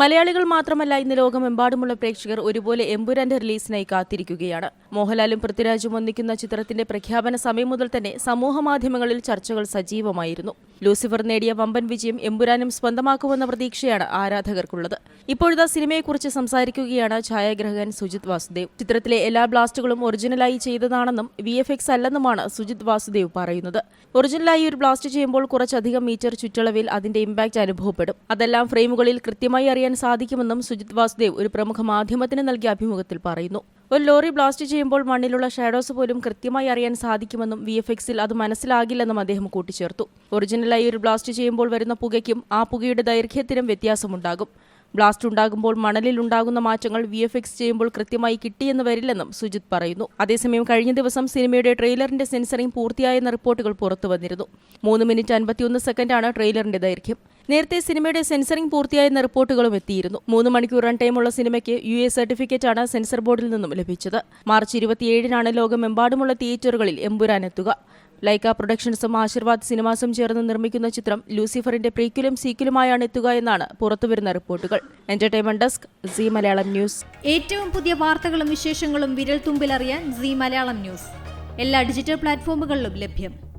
മലയാളികൾ മാത്രമല്ല ഇന്ന് ലോകമെമ്പാടുമുള്ള പ്രേക്ഷകർ ഒരുപോലെ എമ്പുരാന്റെ റിലീസിനായി കാത്തിരിക്കുകയാണ്. മോഹൻലാലും പൃഥ്വിരാജും ഒന്നിക്കുന്ന ചിത്രത്തിന്റെ പ്രഖ്യാപന സമയം മുതൽ തന്നെ സമൂഹമാധ്യമങ്ങളിൽ ചർച്ചകൾ സജീവമായിരുന്നു. ലൂസിഫർ നേടിയ വമ്പൻ വിജയം എമ്പുരാനും സ്വന്തമാക്കുമെന്ന പ്രതീക്ഷയാണ് ആരാധകർക്കുള്ളത്. ഇപ്പോഴത്തെ സിനിമയെക്കുറിച്ച് സംസാരിക്കുകയാണ് ഛായാഗ്രഹകൻ സുജിത് വാസുദേവ്. ചിത്രത്തിലെ എല്ലാ ബ്ലാസ്റ്റുകളും ഒറിജിനലായി ചെയ്തതാണെന്നും വി എഫ് എക്സ് അല്ലെന്നുമാണ് സുജിത് വാസുദേവ് പറയുന്നത്. ഒറിജിനലായി ഒരു ബ്ലാസ്റ്റ് ചെയ്യുമ്പോൾ കുറച്ചധികം മീറ്റർ ചുറ്റളവിൽ അതിന്റെ ഇമ്പാക്ട് അനുഭവപ്പെടും. അതെല്ലാം ഫ്രെയിമുകളിൽ കൃത്യമായി അറിയാൻ സാധിക്കുമെന്നും സുജിത് വാസുദേവ് ഒരു പ്രമുഖ മാധ്യമത്തിന് നൽകിയ അഭിമുഖത്തിൽ പറയുന്നു. ഒരു ലോറി ബ്ലാസ്റ്റ് ചെയ്യുമ്പോൾ മണ്ണിലുള്ള ഷാഡോസ് പോലും കൃത്യമായി അറിയാൻ സാധിക്കുമെന്നും വി എഫ് എക്സിൽ അത് മനസ്സിലാകില്ലെന്നും അദ്ദേഹം കൂട്ടിച്ചേർത്തു. ഒറിജിനലായി ഒരു ബ്ലാസ്റ്റ് ചെയ്യുമ്പോൾ വരുന്ന പുകയ്ക്കും ആ പുകയുടെ ദൈർഘ്യത്തിനും വ്യത്യാസമുണ്ടാകും. ബ്ലാസ്റ്റ് ഉണ്ടാകുമ്പോൾ മണലിൽ ഉണ്ടാകുന്ന മാറ്റങ്ങൾ വി എഫ് എക്സ് ചെയ്യുമ്പോൾ കൃത്യമായി കിട്ടിയെന്ന് വരില്ലെന്നും സുജിത് പറയുന്നു. അതേസമയം കഴിഞ്ഞ ദിവസം സിനിമയുടെ ട്രെയിലറിന്റെ സെൻസറിംഗ് പൂർത്തിയായെന്ന റിപ്പോർട്ടുകൾ പുറത്തു വന്നിരുന്നു മൂന്ന് മിനിറ്റ് അൻപത്തിയൊന്ന് സെക്കൻഡാണ് ട്രെയിലറിന്റെ ദൈർഘ്യം. നേരത്തെ സിനിമയുടെ സെൻസറിംഗ് പൂർത്തിയായെന്ന റിപ്പോർട്ടുകളും എത്തിയിരുന്നു. മൂന്ന് മണിക്കൂർ റൺ ടൈമുള്ള സിനിമയ്ക്ക് യു എ സർട്ടിഫിക്കറ്റാണ് സെൻസർ ബോർഡിൽ നിന്നും ലഭിച്ചത്. മാർച്ച് ഇരുപത്തിയേഴിനാണ് ലോകമെമ്പാടുമുള്ള തിയേറ്ററുകളിൽ എമ്പുരാൻ എത്തുക ലൈക്ക പ്രൊഡക്ഷൻസും ആശീർവാദ് സിനിമാസും ചേർന്ന് നിർമ്മിക്കുന്ന ചിത്രം ലൂസിഫറിന്റെ പ്രീക്വലും സീക്കിലുമായാണ് എത്തുക എന്നാണ് പുറത്തുവരുന്ന റിപ്പോർട്ടുകൾ. Entertainment desk C Malayalam news. ഏറ്റവും പുതിയ വാർത്തകളും വിശേഷങ്ങളും വിരൽ തുമ്പിലറിയാൻ സി മലയാളം ന്യൂസ്. എല്ലാ ഡിജിറ്റൽ പ്ലാറ്റ്ഫോമുകളിലും ലഭ്യം.